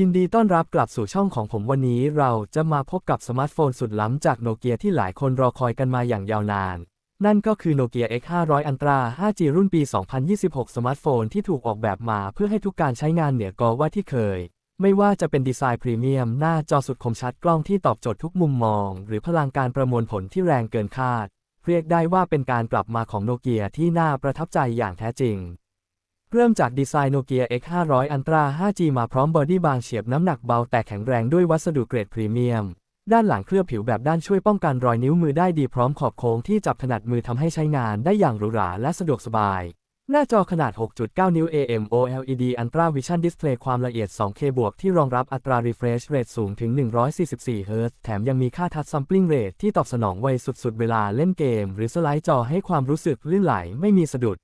ยินดีต้อนรับกลับสู่ช่องของผมวันนี้เราจะมาพบกับสมาร์ทโฟนสุดล้ำจากโนเกียที่หลายคนรอคอยกันมาอย่างยาวนาน นั่นก็คือโนเกีย X500 Ultra 5G รุ่นปี 2026 สมาร์ทโฟนที่ถูกออกแบบมาเพื่อให้ทุกการใช้งานเหนือกว่าที่เคย ไม่ว่าจะเป็นดีไซน์พรีเมียม หน้าจอสุดคมชัดกล้องที่ตอบโจทย์ทุกมุมมอง หรือพลังการประมวลผลที่แรงเกินคาด เรียกได้ว่าเป็นการกลับมาของโนเกียที่น่าประทับใจอย่างแท้จริง เริ่มจากดีไซน์โนเกีย X500 Ultra 5G มาพร้อมบอดี้บางเฉียบน้ำหนักเบาแต่แข็งแรงด้วยวัสดุเกรดพรีเมียม ด้านหลังเคลือบผิวแบบด้านช่วยป้องกันรอยนิ้วมือได้ดีพร้อมขอบโค้งที่จับถนัดมือทำให้ใช้งานได้อย่างหรูหราและสะดวกสบาย หน้าจอขนาด 6.9 นิ้ว AMOLED Ultra Vision Display ความละเอียด 2K บวกที่รองรับอัตรา refresh rate สูงถึง 144 Hz แถมยังมีค่า touch sampling rate ที่ตอบสนองไวสุดๆ เวลาเล่นเกม หรือสไลด์จอให้ความรู้สึกลื่นไหลไม่มีสะดุด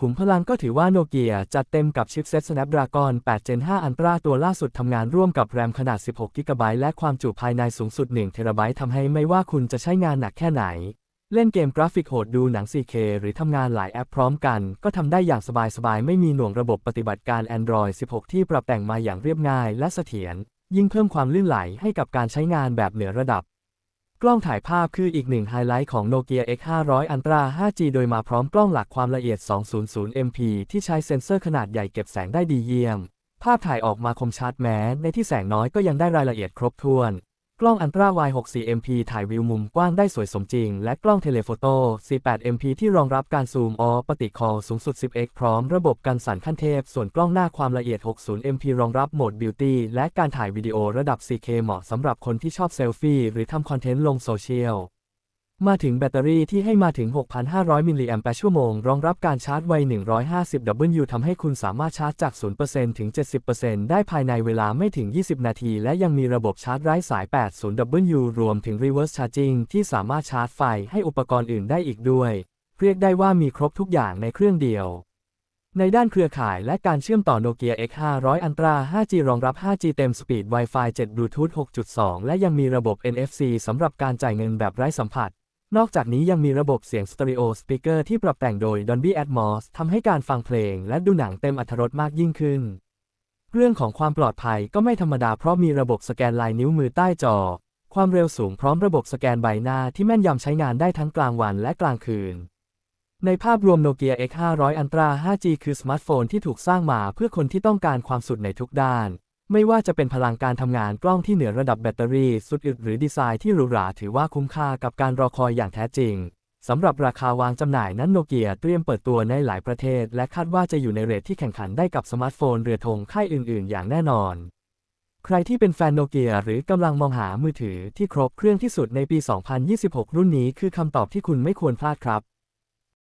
ขุมพลังก็ถือว่าโนเกียจัดเต็มกับชิปเซ็ต Snapdragon 8 Gen 5 Ultra ตัวล่าสุดทำงานร่วมกับแรมขนาด 16 g b และความจุภายในสูงสุด 1 t b ทำให้ไม่ว่าคุณจะใช้งานหนักแค่ไหน เล่นเกมกราฟิกโหดดูหนัง 4K หรือทำงานหลายแอปพร้อมกัน ก็ทำได้อย่างสบายๆ ไม่มีหน่วงระบบปฏิบัติการ Android 16 ที่ปรับแต่งมาอย่างเรียบง่ายและเสถียรยิ่งเพิ่มความลื่นไหลให้กับการใช้งานแบบเหนือระดับ กล้องถ่ายภาพคืออีกหนึ่งไฮไลท์ของ Nokia X500 Ultra 5G โดยมาพร้อมกล้องหลักความละเอียด 200 MP ที่ใช้เซ็นเซอร์ขนาดใหญ่เก็บแสงได้ดีเยี่ยม ภาพถ่ายออกมาคมชัดแม้ ในที่แสงน้อยก็ยังได้รายละเอียดครบถ้วน กล้อง Ultra Wide 64 MP ถ่ายวิวมุมกว้างได้สวยสมจริง และกล้องเทเลโฟโต้ 48 MP ที่รองรับการซูมออปติคอลสูงสุด 10x พร้อมระบบกันสั่นขั้นเทพ ส่วนกล้องหน้าความละเอียด 60 MP รองรับโหมดบิวตี้และการถ่ายวิดีโอระดับ 4K เหมาะสำหรับคนที่ชอบเซลฟี่หรือทำคอนเทนต์ลงโซเชียล มาถึงแบตเตอรี่ที่ให้มาถึง 6,500 มิลลิแอมป์ชั่วโมง รองรับการชาร์จไว 150W ทำให้คุณสามารถชาร์จจาก 0%ถึง 70%ได้ภายในเวลาไม่ถึง 20 นาที และยังมีระบบชาร์จไร้สาย 80W รวมถึง reverse charging ที่สามารถชาร์จไฟให้อุปกรณ์อื่นได้อีกด้วย เรียกได้ว่ามีครบทุกอย่างในเครื่องเดียว ในด้านเครือข่ายและการเชื่อมต่อ Nokia X500 Ultra 5G รองรับ 5G เต็มสปีด Wi-Fi 7 Bluetooth 6.2 และยังมีระบบ NFC สำหรับการจ่ายเงินแบบไร้สัมผัส นอกจากนี้ยังมีระบบเสียงสเตอริโอสปีกเกอร์ที่ปรับแต่งโดย Dolby Atmos ทำให้การฟังเพลงและดูหนังเต็มอรรถรสมากยิ่งขึ้น เรื่องของความปลอดภัยก็ไม่ธรรมดาเพราะมีระบบสแกนลายนิ้วมือใต้จอ ความเร็วสูงพร้อมระบบสแกนใบหน้าที่แม่นยำใช้งานได้ทั้งกลางวันและกลางคืน ในภาพรวม Nokia X500 Ultra 5G คือสมาร์ทโฟนที่ถูกสร้างมาเพื่อคนที่ต้องการความสุดในทุกด้าน ไม่ว่าจะเป็นพลังการทำงานกล้องที่เหนือระดับแบตเตอรี่ สุดอึดหรือดีไซน์ที่หรูหราถือว่าคุ้มค่ากับการรอคอยอย่างแท้จริงสำหรับราคาวางจำหน่ายนั้นโนเกียเตรียมเปิดตัวในหลายประเทศ และคาดว่าจะอยู่ในเรทที่แข่งขันได้กับสมาร์ทโฟนเรือธงค่ายอื่น ๆ อย่างแน่นอน ใครที่เป็นแฟนโนเกียหรือกำลังมองหามือถือที่ครบเครื่องที่สุดในปี 2026 รุ่นนี้คือคำตอบที่คุณไม่ควรพลาดครับ